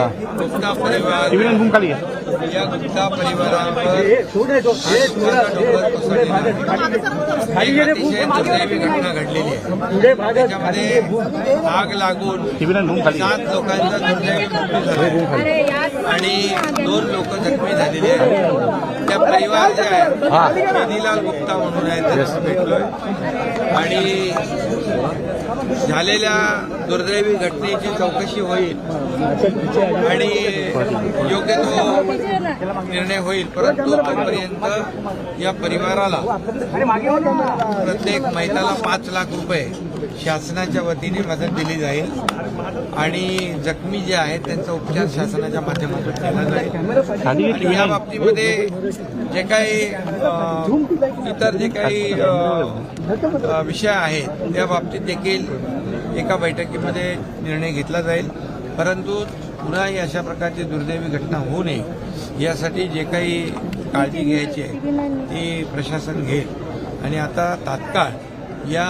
हाँ इवनिंग घूम का लिया या गुप्ता परिवारावर घटना घडलेली आहे. त्याच्यामध्ये आग लागून. सात लोकांचा दुर्दैवी मृत्यू झाला. आणि दोन लोक जखमी झालेले आहेत. त्या परिवार जे आहे वेदीलाल गुप्ता म्हणून आहे त्यांना भेटलोय. आणि झालेल्या दुर्दैवी घटनेची चौकशी होईल. आणि योग्य तो निर्णय होईल. परंतु आजपर्यंत या परिवाराला प्रत्येक महिलाला पाच लाख रुपये शासनाच्या वतीने मदत दिली जाईल. आणि जखमी जे आहेत त्यांचा उपचार शासनाच्या माध्यमातून केला जाईल. या बाबतीमध्ये जे काही इतर जे काही विषय आहेत त्या बाबतीत देखील एका बैठकीमध्ये निर्णय घेतला जाईल. परंतु पुन्हा ही अशा प्रकारची दुर्दैवी घटना होऊ नये यासाठी जे काही काळजी घ्यायची आहे ती प्रशासन घेईल. आणि आता तात्काळ या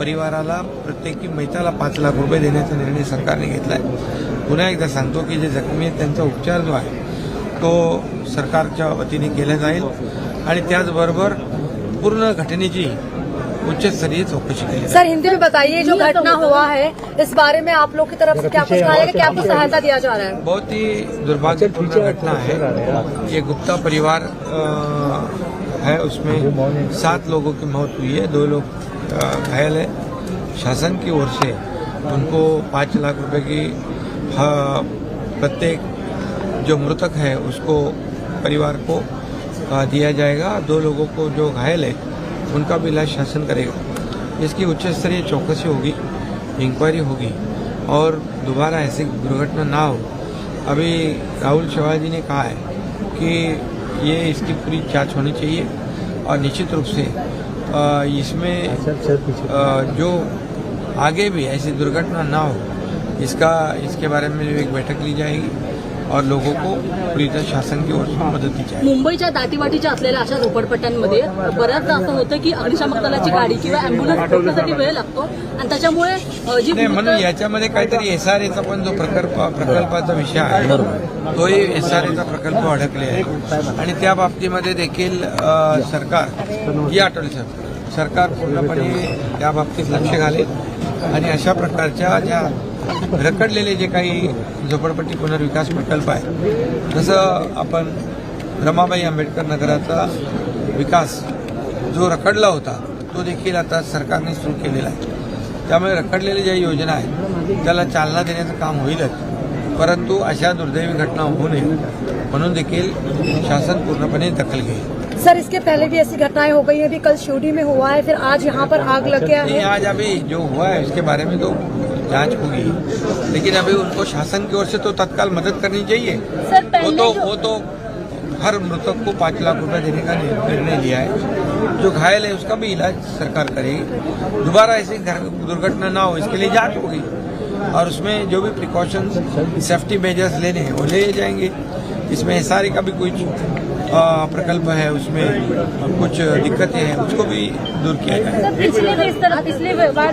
परिवाराला प्रत्येकी मैताला पाच लाख रुपये देण्याचा निर्णय सरकारने घेतला आहे पुन्हा एकदा सांगतो की जे जखमी आहेत त्यांचा उपचार जो आहे तो सरकारच्या वतीने केला जाईल. आणि त्याचबरोबर पूर्ण घटनेची उच्चस्तरीय स्तरीय केली जाईल सर हिंदी में बताइए जो घटना हुआ है इस बारे में आप लोग की तरफ़ से क्या कुछ कहा जाएगा क्या कुछ सहायता दिया जा रहा है? बहुत ही दुर्भाग्यपूर्ण घटना है। ये गुप्ता परिवार है उसमें सात लोगों की मौत हुई है दो लोग घायल है। शासन की ओर से उनको पाँच लाख रुपए की प्रत्येक जो मृतक है उसको परिवार को दिया जाएगा। दो लोगों को जो घायल है उनका भी इलाज शासन करेगा। इसकी उच्च स्तरीय चौकसी होगी इंक्वायरी होगी और दोबारा ऐसी दुर्घटना ना हो। अभी राहुल शिवाजी ने कहा है कि ये इसकी पूरी जाँच होनी चाहिए और निश्चित रूप से इसमें जो आगे भी ऐसी दुर्घटना ना हो, इसका, इसके बारे में एक बैठक ली जाएगी। और लोगों को पूरी तरह शासन की ओर से मदद दी जाएगी मुंबईच्या दाटीवाटीच्या असलेल्या अशा झोपडपट्ट्यांमध्ये बऱ्याचदा असं होतं की अग्निशामक दलाची गाडी किंवा अँब्युलन्स पोहोचण्यासाठी वेळ लागतो. आणि त्याच्यामुळे जी नाही म्हणून याच्यामध्ये काहीतरी एस आर एचा पण जो प्रकल्प प्रकल्पाचा विषय आहे तोही एस आर एचा प्रकल्प अडकले आहे. आणि त्या बाबतीमध्ये देखील सरकार जी आठवले साहेब सरकार पूर्णपणे त्या बाबतीत लक्ष घालेल. आणि अशा प्रकारच्या ज्या रखडलेले जे काही झोपडपट्टी पुनर्विकास प्रकल्प आहे जसं आपण रमाबाई आंबेडकर नगराचा विकास जो रखडला होता तो देखील आता सरकारने सुरू केलेला आहे. त्यामुळे रखडलेल्या ज्या योजना आहेत त्याला चालना देण्याचं काम होईलच. परंतु अशा दुर्दैवी घटना होऊ नये म्हणून देखील शासन पूर्णपणे दखल घेईल. सर इसके पहले भी ऐसी घटनाएं हो गई हैं अभी कल शिवडी में हुआ है फिर आज यहाँ पर आग लग गया है। आज अभी जो हुआ है उसके बारे में तो जाँच होगी। लेकिन अभी उनको शासन की ओर से तो तत्काल मदद करनी चाहिए। सर वो तो वो तो हर मृतक को पाँच लाख रुपए देने का निर्णय लिया है। जो घायल है उसका भी इलाज सरकार करेगी। दोबारा ऐसी दुर्घटना ना हो इसके लिए जाँच होगी। और उसमें जो भी प्रिकॉशंस सेफ्टी मेजर्स लेने हैं वो ले जाएँगे। इसमें एस का भी कुछ प्रकल्प है उसमें कुछ दिक्कतें हैं उसको भी दूर किया पिछले बार